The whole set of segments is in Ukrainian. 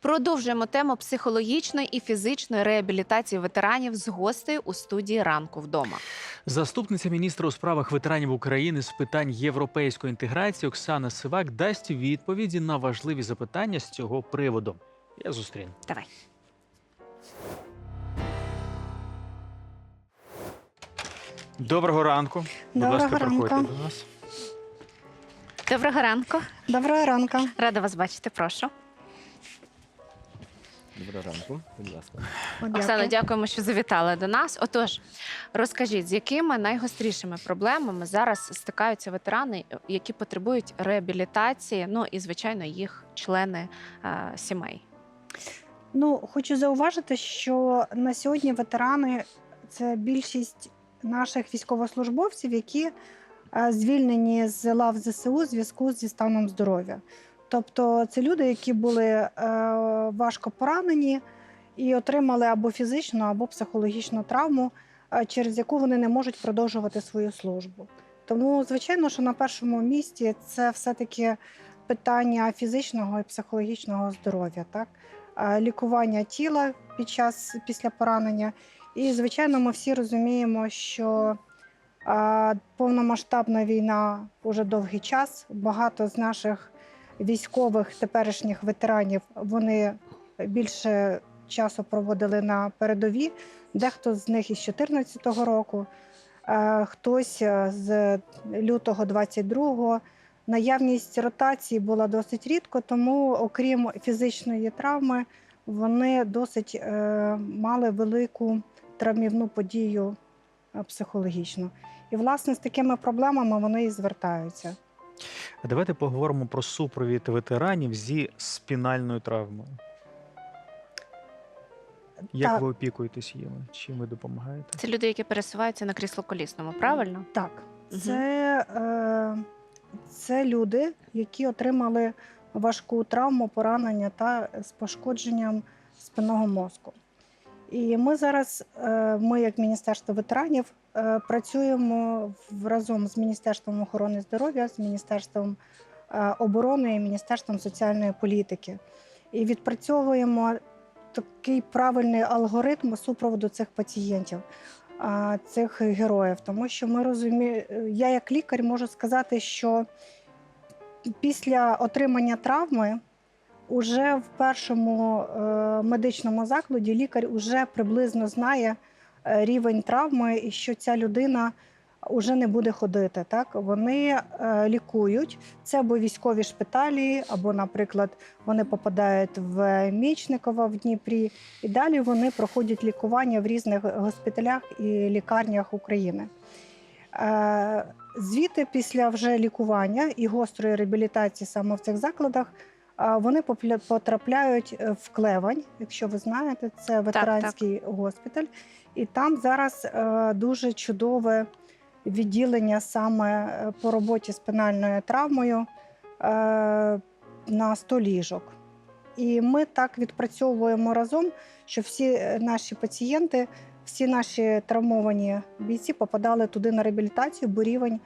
Продовжуємо тему психологічної і фізичної реабілітації ветеранів з гостею у студії ранку вдома. Заступниця міністра у справах ветеранів України з питань європейської інтеграції Оксана Сивак дасть відповіді на важливі запитання з цього приводу. Я зустріну. Давай. Доброго ранку. Будь Доброго ласка, ранку. проходьте до нас. Доброго ранку. Доброго ранку. Рада вас бачити. Прошу. Доброго ранку, будь ласка. Оксана, дякуємо, що завітали до нас. Отож, розкажіть, з якими найгострішими проблемами зараз стикаються ветерани, які потребують реабілітації, ну і звичайно їх члени е, сімей. Ну, хочу зауважити, що на сьогодні ветерани це більшість наших військовослужбовців, які е, звільнені з лав ЗСУ у зв'язку зі станом здоров'я. Тобто це люди, які були е, важко поранені і отримали або фізичну, або психологічну травму, е, через яку вони не можуть продовжувати свою службу. Тому, звичайно, що на першому місці це все-таки питання фізичного і психологічного здоров'я, так? Е, лікування тіла під час після поранення. І, звичайно, ми всі розуміємо, що е, повномасштабна війна уже довгий час. Багато з наших військових теперішніх ветеранів вони більше часу проводили на передові. Дехто з них із 2014 року, е, хтось е, з лютого 22-го. Наявність ротації була досить рідко, тому, окрім фізичної травми, вони досить е, мали велику травмівну подію е, психологічну. І, власне, з такими проблемами вони і звертаються. А давайте поговоримо про супровід ветеранів зі спінальною травмою. Як Так. ви опікуєтесь їми? Чим ви допомагаєте? Це люди, які пересуваються на крісло колісному, правильно? Так, Мгм. це, е, це люди, які отримали важку травму, поранення та з пошкодженням спинного мозку. І ми зараз, е, ми, як Міністерство ветеранів, працюємо разом з Міністерством охорони здоров'я, з Міністерством е, оборони і Міністерством соціальної політики. І відпрацьовуємо такий правильний алгоритм супроводу цих пацієнтів цих героїв, тому що ми розуміємо, я як лікар можу сказати, що після отримання травми уже в першому е, медичному закладі лікар уже приблизно знає е, рівень травми і що ця людина вже не буде ходити. Так вони е, лікують це або військові шпиталі, або, наприклад, вони попадають в Мічникова в Дніпрі, і далі вони проходять лікування в різних госпіталях і лікарнях України. Е, Звідти після вже лікування і гострої реабілітації саме в цих закладах е, вони потрапляють е, в Клевань, якщо ви знаєте, це ветеранський госпіталь. І там зараз е, дуже чудове відділення саме е, по роботі з пенальною травмою на 100 ліжок. І ми так відпрацьовуємо разом, що всі наші пацієнти, всі наші травмовані бійці попадали туди на реабілітацію, бо рівень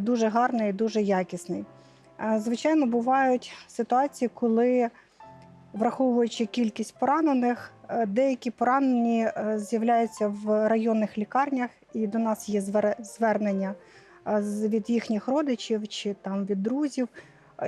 дуже гарний і дуже якісний. Звичайно, бувають ситуації, коли, враховуючи кількість поранених, е, деякі поранені е, з'являються в районних лікарнях, і до нас є звер- звернення е, від їхніх родичів чи там від друзів.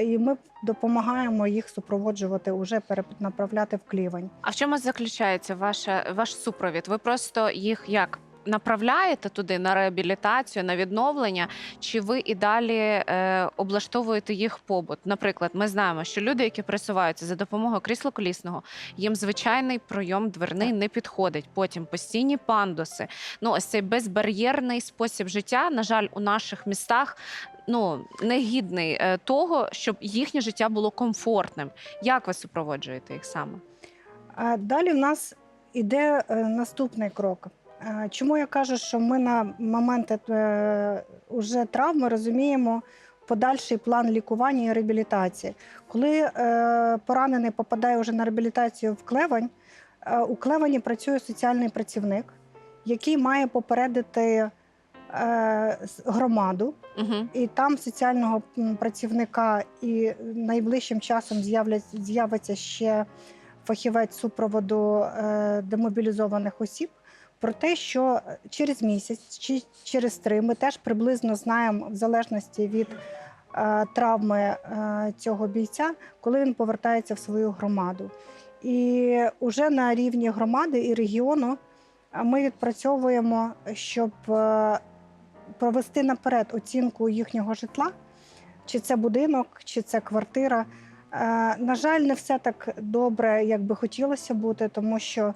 І ми допомагаємо їх супроводжувати, уже перенаправляти в клівень. А в чому заключається ваша, ваш супровід? Ви просто їх як направляєте туди на реабілітацію, на відновлення, чи ви і далі е, облаштовуєте їх побут? Наприклад, ми знаємо, що люди, які пересуваються за допомогою крісла колісного, їм звичайний пройом дверний не підходить. Потім постійні пандуси. Ну, ось цей безбар'єрний спосіб життя, на жаль, у наших містах. Ну, негідний е, того, щоб їхнє життя було комфортним. Як ви супроводжуєте їх саме? А далі в нас іде е, наступний крок. Чому я кажу, що ми на момент е, уже травми розуміємо подальший план лікування і реабілітації. Коли е, поранений попадає вже на реабілітацію в Клевань, е, у Клевані працює соціальний працівник, який має попередити громаду, Угу. і там соціального працівника і найближчим часом з'явиться ще фахівець супроводу демобілізованих осіб. Про те, що через місяць чи через три ми теж приблизно знаємо, в залежності від е, травми е, цього бійця, коли він повертається в свою громаду. І вже на рівні громади і регіону ми відпрацьовуємо, щоб е, провести наперед оцінку їхнього житла, чи це будинок, чи це квартира. Е, На жаль, не все так добре, як би хотілося бути, тому що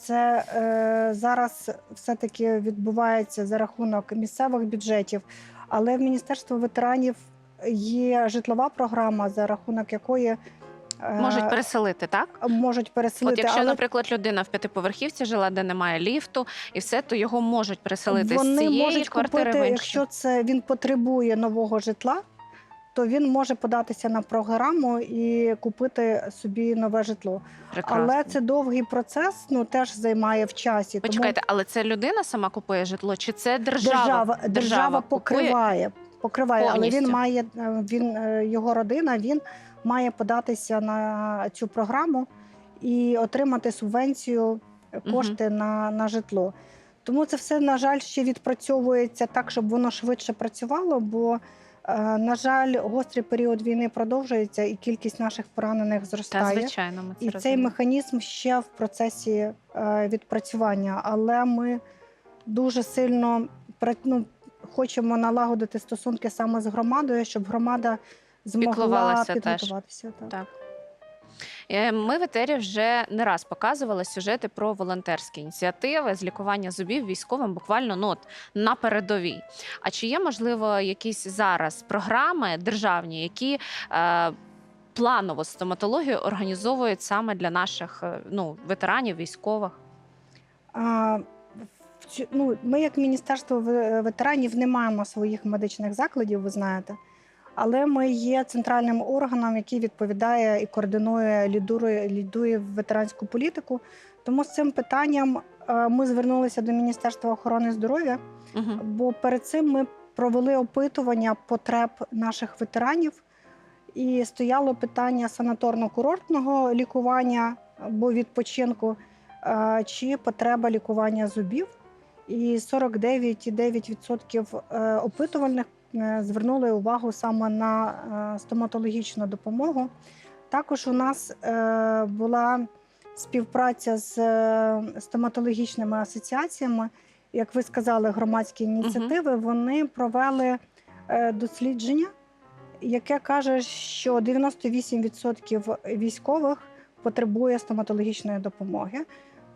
це е, зараз все-таки відбувається за рахунок місцевих бюджетів. Але в Міністерство ветеранів є житлова програма, за рахунок якої е, Можуть переселити, так? можуть переселити. От якщо, але наприклад, людина в п'ятиповерхівці жила, де немає ліфту, і все, то його можуть переселити Вони з цієї можуть квартири купити, в іншу. якщо це він потребує нового житла, то він може податися на програму і купити собі нове житло. Прекрасно. Але це довгий процес, ну теж займає в часі. Почекайте, але це людина сама купує житло, чи це тому держава? держава, держава купує? покриває, покриває, але він має е, він е, його родина, він має податися на цю програму і отримати субвенцію е, кошти на, на житло. Тому це все, на жаль, ще відпрацьовується так, щоб воно швидше працювало. Бо, на жаль, гострий період війни продовжується, і кількість наших поранених Та, зростає. звичайно, ми це І цей механізм ще в процесі е, відпрацювання, але ми дуже сильно ну, хочемо налагодити стосунки саме з громадою, щоб громада змогла підготуватися. Так. Так. Е, Ми в етері вже не раз показували сюжети про волонтерські ініціативи з лікування зубів військовим, буквально ну, от, на передовій. А чи є, можливо, якісь зараз програми державні, які е, планово стоматологію організовують саме для наших е, ну, ветеранів, військових? А, ну, ми, як Міністерство ветеранів, не маємо своїх медичних закладів, ви знаєте. Але ми є центральним органом, який відповідає і координує, лідує, лідує ветеранську політику. Тому з цим питанням е, ми звернулися до Міністерства охорони здоров'я, Угу. бо перед цим ми провели опитування потреб наших ветеранів, і стояло питання санаторно-курортного лікування або відпочинку, е, чи потреба лікування зубів. І 49,9% е, опитувальних звернули увагу саме на е, стоматологічну допомогу. Також у нас е, була співпраця з е, стоматологічними асоціаціями. Як ви сказали, громадські ініціативи вони провели е, дослідження, яке каже, що 98% військових потребує стоматологічної допомоги.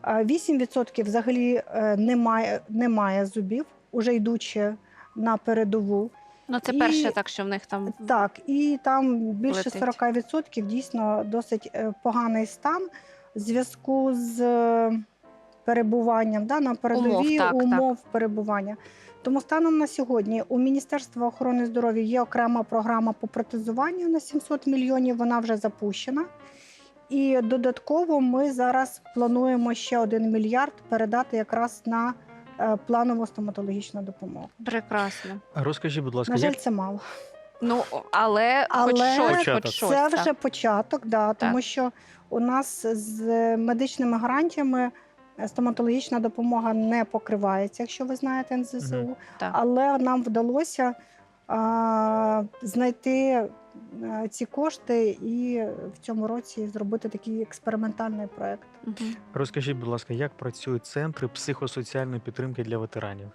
А 8% взагалі е, немає, немає зубів, уже йдучи на передову. Ну, це І- перше, так що в них там Так, і там більше Летить. 40% дійсно досить е, поганий стан в зв'язку з е, перебуванням да, на передовій так, так. умов перебування. Тому станом на сьогодні у Міністерства охорони здоров'я є окрема програма по протезуванню на 700 мільйонів. Вона вже запущена. І додатково ми зараз плануємо ще 1 мільярд передати якраз на планову стоматологічну допомогу. прекрасно. Розкажіть, будь ласка, На жаль, як це мало. Ну, але, хоч Але щось, хоч щось. Це так. вже початок, да, тому що у нас з медичними гарантіями стоматологічна допомога не покривається, якщо ви знаєте НЗСУ. Так. Але нам вдалося а, знайти ці кошти і в цьому році зробити такий експериментальний проект. Розкажіть, будь ласка, як працюють центри психосоціальної підтримки для ветеранів?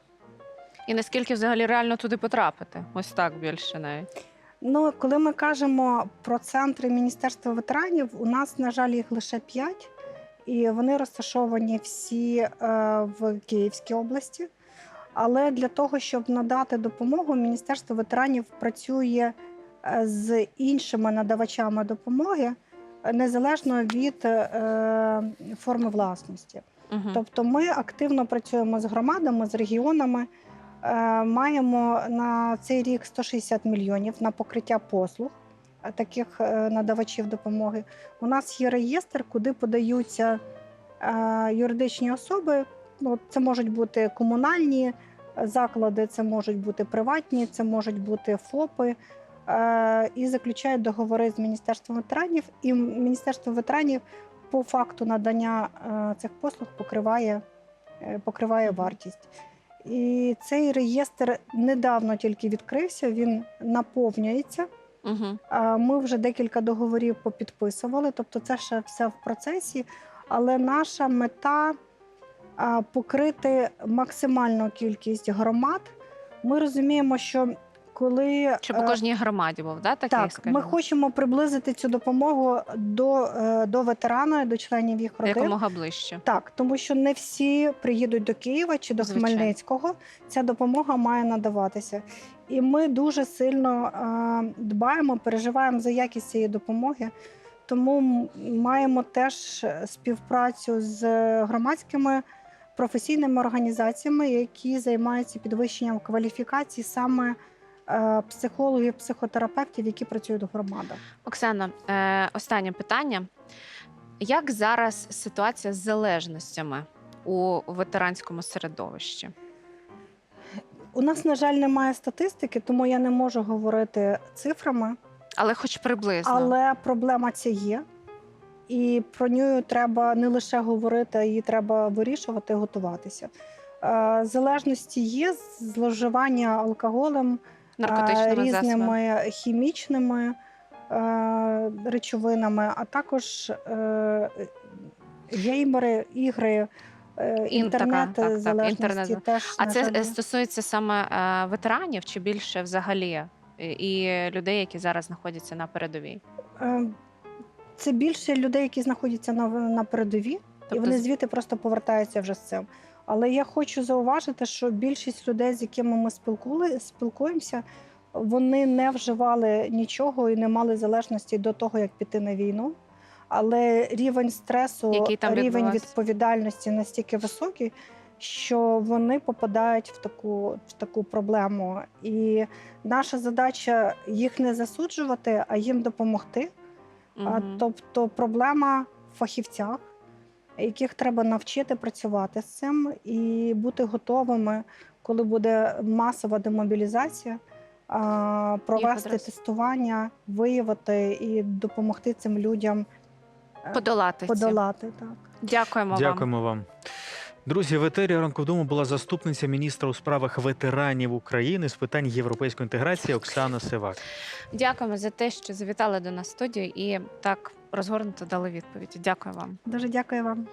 І наскільки взагалі реально туди потрапити? Ось так більше навіть. Ну, коли ми кажемо про центри Міністерства ветеранів, у нас, на жаль, їх лише п'ять, і вони розташовані всі е, в Київській області. Але для того, щоб надати допомогу, Міністерство ветеранів працює е, з іншими надавачами допомоги е, незалежно від е, форми власності. Угу. Тобто ми активно працюємо з громадами, з регіонами. Е, Маємо на цей рік 160 мільйонів на покриття послуг е, таких е, надавачів допомоги. У нас є реєстр, куди подаються е, юридичні особи. Ну, це можуть бути комунальні е, заклади, це можуть бути приватні, це можуть бути ФОПи. І заключають договори з Міністерством ветеранів. І Міністерство ветеранів по факту надання е, цих послуг покриває, е, покриває вартість. І цей реєстр недавно тільки відкрився, він наповнюється. Угу. Ми вже декілька договорів попідписували, тобто це ще все в процесі. Але наша мета покрити максимальну кількість громад. Ми розуміємо, що коли Щоб у е, кожній громаді був, да, такий, так, скажімо, ми хочемо приблизити цю допомогу до, е, до ветерана, до членів їх родин. якомога ближче. Так, тому що не всі приїдуть до Києва чи до Звичайно. Хмельницького. Ця допомога має надаватися. І ми дуже сильно е, дбаємо, переживаємо за якість цієї допомоги. Тому маємо теж співпрацю з громадськими професійними організаціями, які займаються підвищенням кваліфікації саме психологів, психотерапевтів, які працюють в громадах. Оксана, е, останнє питання. Як зараз ситуація з залежностями у ветеранському середовищі? У нас, на жаль, немає статистики, тому я не можу говорити цифрами. Але хоч приблизно. Але проблема ця є, і про неї треба не лише говорити, а її треба вирішувати, готуватися. Е, Залежності є, зловживання алкоголем, наркотичними засобами. різними хімічними е, речовинами, а також е, геймери, ігри, е, інтернет така, так, так, інтернет. теж А це жаль, е, стосується саме е, ветеранів чи більше взагалі і людей, які зараз знаходяться на передовій? Це більше людей, які знаходяться на, на передовій, і Тобто вони звідти просто повертаються вже з цим. Але я хочу зауважити, що більшість людей, з якими ми спілкули, спілкуємося, вони не вживали нічого і не мали залежності до того, як піти на війну. Але рівень стресу, Який там рівень відповідальності настільки високий, що вони попадають в таку, в таку проблему. І наша задача їх не засуджувати, а їм допомогти. Мгм. Тобто проблема в фахівцях, яких треба навчити працювати з цим і бути готовими, коли буде масова демобілізація, провести тестування, виявити і допомогти цим людям е, подолати подолати. Так. Дякуємо, вам. Дякуємо вам. Друзі, в етері ранку вдома була заступниця міністра у справах ветеранів України з питань європейської інтеграції Оксана Сивак. Дякуємо за те, що завітали до нас в студію і так розгорнуто дали відповіді. Дякую вам. Дуже дякую вам.